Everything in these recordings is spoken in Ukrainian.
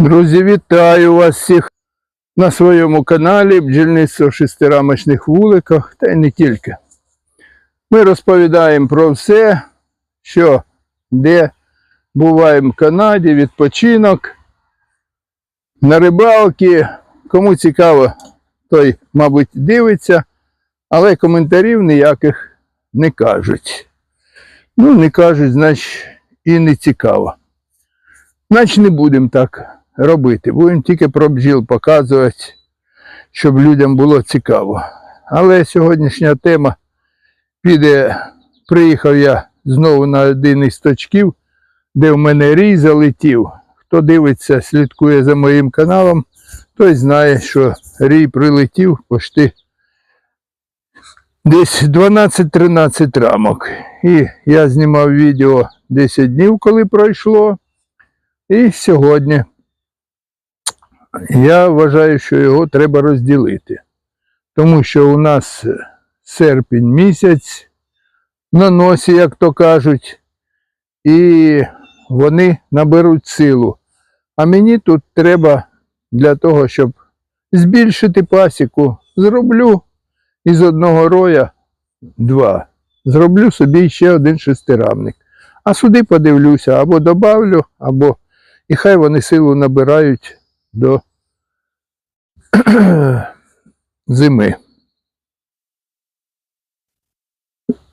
Друзі, вітаю вас всіх на своєму каналі Бджільництво в шестирамочних вуликах, та й не тільки. Ми розповідаємо про все, що де буваємо в Канаді, відпочинок, на рибалки. Кому цікаво, той, мабуть, дивиться, але коментарів ніяких не кажуть. Ну, не кажуть, значить, і не цікаво. Значить, не будемо так робити. Будемо тільки про бджіл показувати, щоб людям було цікаво. Але сьогоднішня тема піде. Приїхав я знову на один із точків, де в мене рій залетів. Хто дивиться, слідкує за моїм каналом, той знає, що рій прилетів почти десь 12-13 рамок. І я знімав відео 10 днів, коли пройшло. І сьогодні я вважаю, що його треба розділити. Тому що у нас серпень місяць на носі, як то кажуть, і вони наберуть силу. А мені тут треба для того, щоб збільшити пасіку, зроблю із одного роя два. Зроблю собі ще один шестирамник. А сюди подивлюся, або добавлю, або і хай вони силу набирають до зими.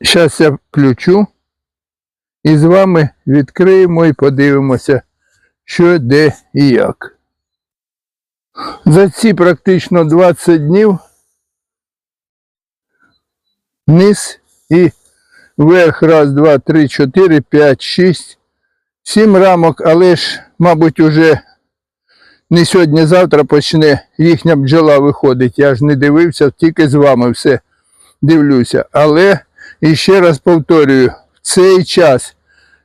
Зараз я включу і з вами відкриємо і подивимося, що де і як. За ці практично 20 днів низ і вверх, раз, два, три, чотири, п'ять, шість, сім рамок, але ж, мабуть, уже не сьогодні-завтра почне їхня бджола виходить. Я ж не дивився, тільки з вами все дивлюся. Але і ще раз повторюю, в цей час,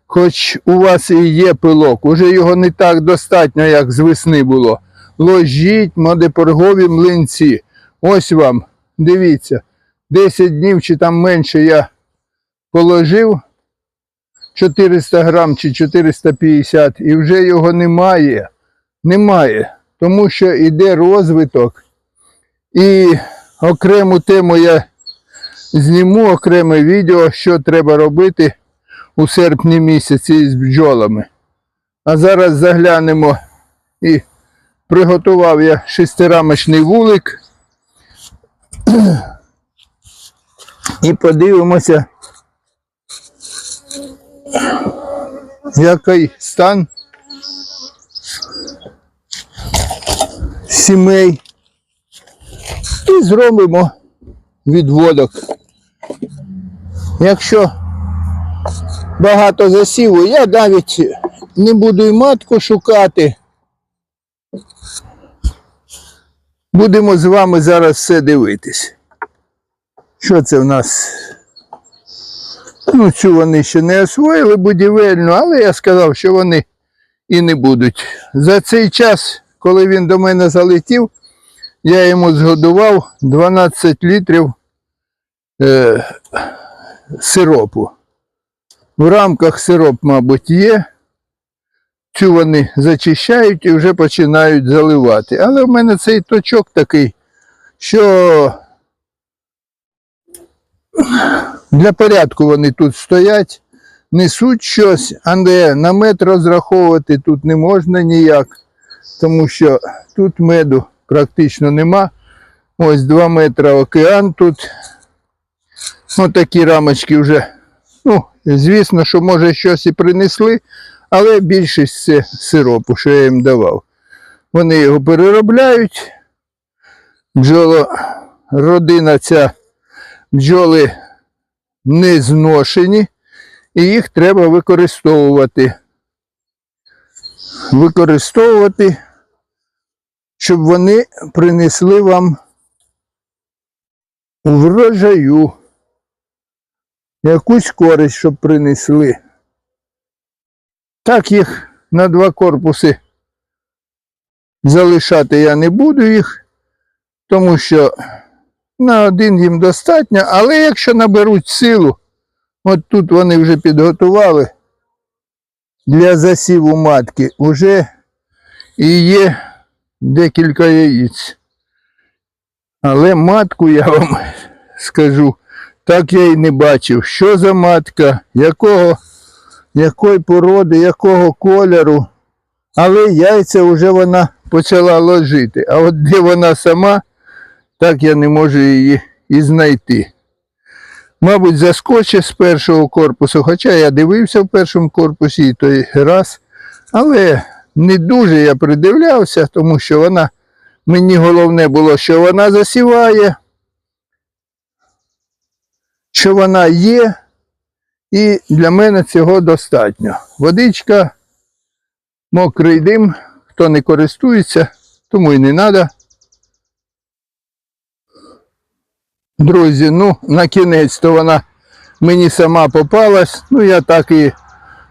хоч у вас і є пилок, уже його не так достатньо, як з весни було. Ложіть модепоргові млинці. Ось вам, дивіться, 10 днів чи там менше я положив 400 грам чи 450 і вже його немає. Немає. Тому що йде розвиток. І окрему тему я зніму окреме відео, що треба робити у серпні місяці з бджолами. А зараз заглянемо і приготував я шестирамочний вулик. І подивимося, який стан сімей. І зробимо відводок. Якщо багато засіву, я навіть не буду і матку шукати. Будемо з вами зараз все дивитись. Що це в нас? Ну, цю вони ще не освоїли будівельну, але я сказав, що вони і не будуть. За цей час, коли він до мене залетів, я йому згодував 12 літрів е, сиропу. В рамках сироп, мабуть, є. Цю вони зачищають і вже починають заливати. Але в мене цей точок такий, що для порядку вони тут стоять, несуть щось, а де намет розраховувати тут не можна ніяк, тому що тут меду практично нема. Ось 2 метри океан тут. Ось такі рамочки вже. Ну, звісно, що може щось і принесли, але більшість це сиропу, що я їм давав. Вони його переробляють. Бджоло, родина ця бджоли не зношені, і їх треба використовувати. Використовувати, щоб вони принесли вам врожаю. Якусь користь, щоб принесли. Так їх на два корпуси залишати я не буду їх, тому що на один їм достатньо, але якщо наберуть силу, от тут вони вже підготували для засіву матки, вже і є декілька яєць. Але матку я вам скажу, так я і не бачив, що за матка, якого, якої породи, якого кольору. Але яйця вже вона почала ложити. А от де вона сама, так я не можу її і знайти. Мабуть, заскоче з першого корпусу, хоча я дивився в першому корпусі і той раз, але не дуже я придивлявся, тому що вона, мені головне було, що вона засіває, що вона є, і для мене цього достатньо. Водичка, мокрий дим, хто не користується, тому і не треба. Друзі, ну, на кінець то вона мені сама попалась. Ну, я так і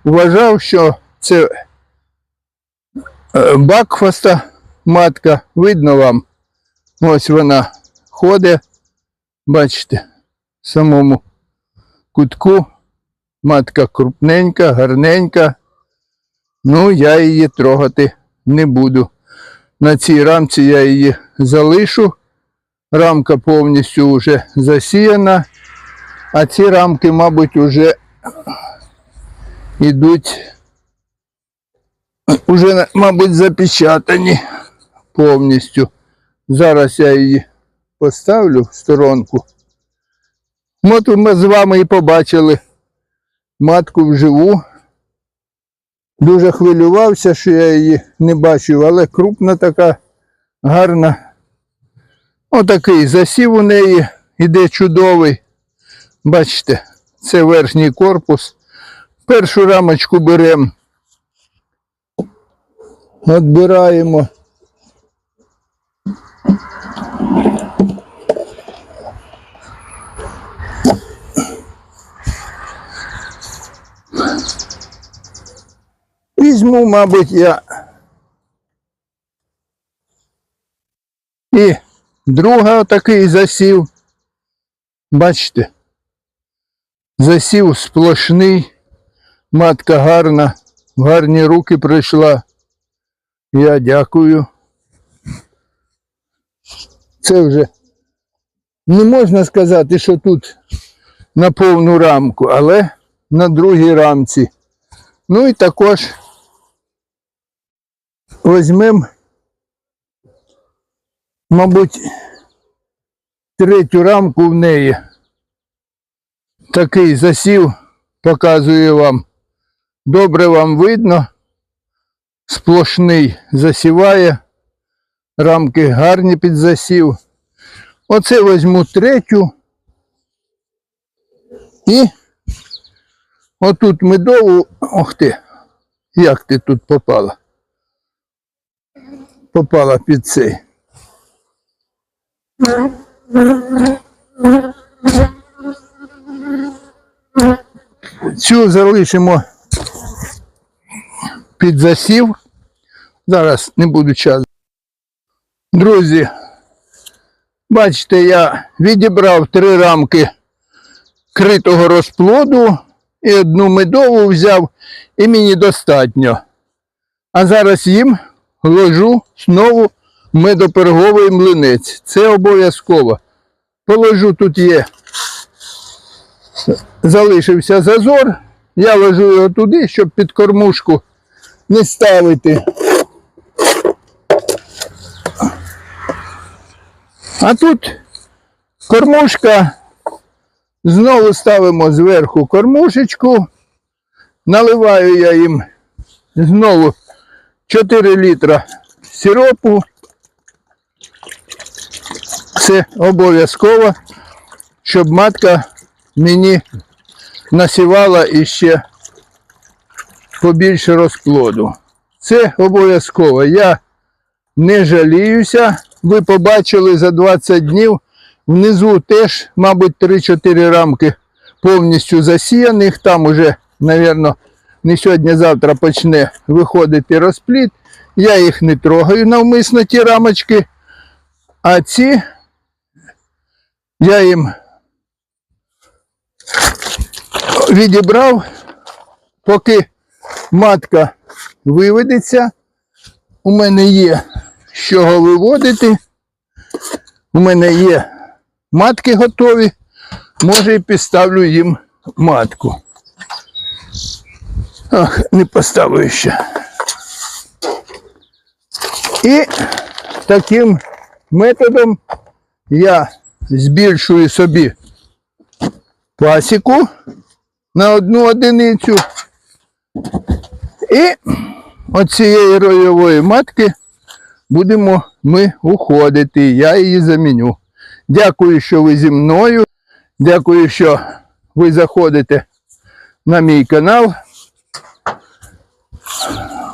вважав, що це бакфаста матка. Видно вам. Ось вона ходить. Бачите, в самому кутку. Матка крупненька, гарненька. Ну, я її трогати не буду. На цій рамці я її залишу. Рамка повністю вже засіяна, а ці рамки, мабуть, вже йдуть, вже, мабуть, запечатані повністю. Зараз я її поставлю в сторонку. От ми з вами і побачили матку вживу. Дуже хвилювався, що я її не бачив, але крупна така, гарна. Отакий засів у неї іде чудовий. Бачите, це верхній корпус. Першу рамочку беремо. Отбираємо. Візьму, мабуть, я. І Друга отакий засів. Бачите? Засів сплошний. Матка гарна. В гарні руки прийшла. Я дякую. Це вже не можна сказати, що тут на повну рамку, але на другій рамці. Ну і також візьмемо мабуть, третю рамку в неї. Такий засів, показую вам. Добре вам видно. Сплошний засіває. Рамки гарні під засів. Оце візьму третю. І отут медову. Ох ти, як ти тут попала? Попала під цей. Цю залишимо під засів. Зараз не буду час. Друзі, бачите, я відібрав три рамки критого розплоду і одну медову взяв, і мені достатньо. А зараз їм ложу знову медоперговий млинець. Це обов'язково. Положу тут є. Залишився зазор. Я ложу його туди, щоб під кормушку не ставити. А тут кормушка. Знову ставимо зверху кормушечку. Наливаю я їм знову 4 літра сиропу. Це обов'язково, щоб матка мені насівала іще побільше розплоду. Це обов'язково. Я не жаліюся. Ви побачили за 20 днів. Внизу теж, мабуть, 3-4 рамки повністю засіяних. Там уже, мабуть, не сьогодні-завтра почне виходити розплід. Я їх не трогаю навмисно ті рамочки. А ці я їм відібрав, поки матка виведеться. у мене є з чого виводити. У мене є матки готові. Може і підставлю їм матку. Ах, не поставив ще. І таким методом я збільшую собі пасіку на одну одиницю. І от цієї ройової матки будемо ми уходити. Я її заміню. Дякую, що ви зі мною. Дякую, що ви заходите на мій канал.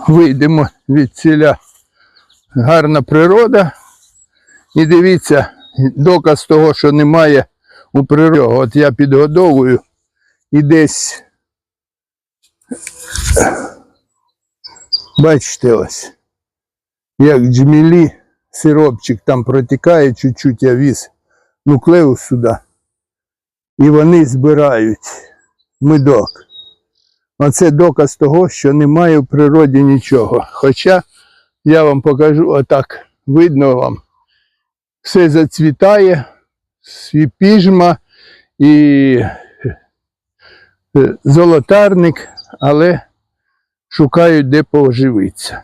Вийдемо від ціля гарна природа. І дивіться, доказ того, що немає у природі. От я підгодовую і десь. Бачите ось, як джмілі, сиропчик там протікає, чуть-чуть я віз нуклеус сюди. І вони збирають медок. Оце доказ того, що немає в природі нічого. Хоча я вам покажу отак, видно вам, все зацвітає, свіпіжма і е, золотарник, але шукають, де поживитися.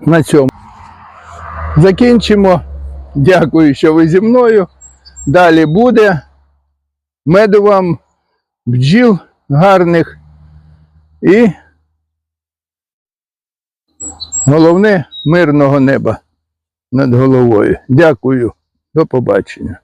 На цьому закінчимо. Дякую, що ви зі мною. Далі буде. Меду вам, бджіл гарних і головне мирного неба над головою. Дякую. До побачення.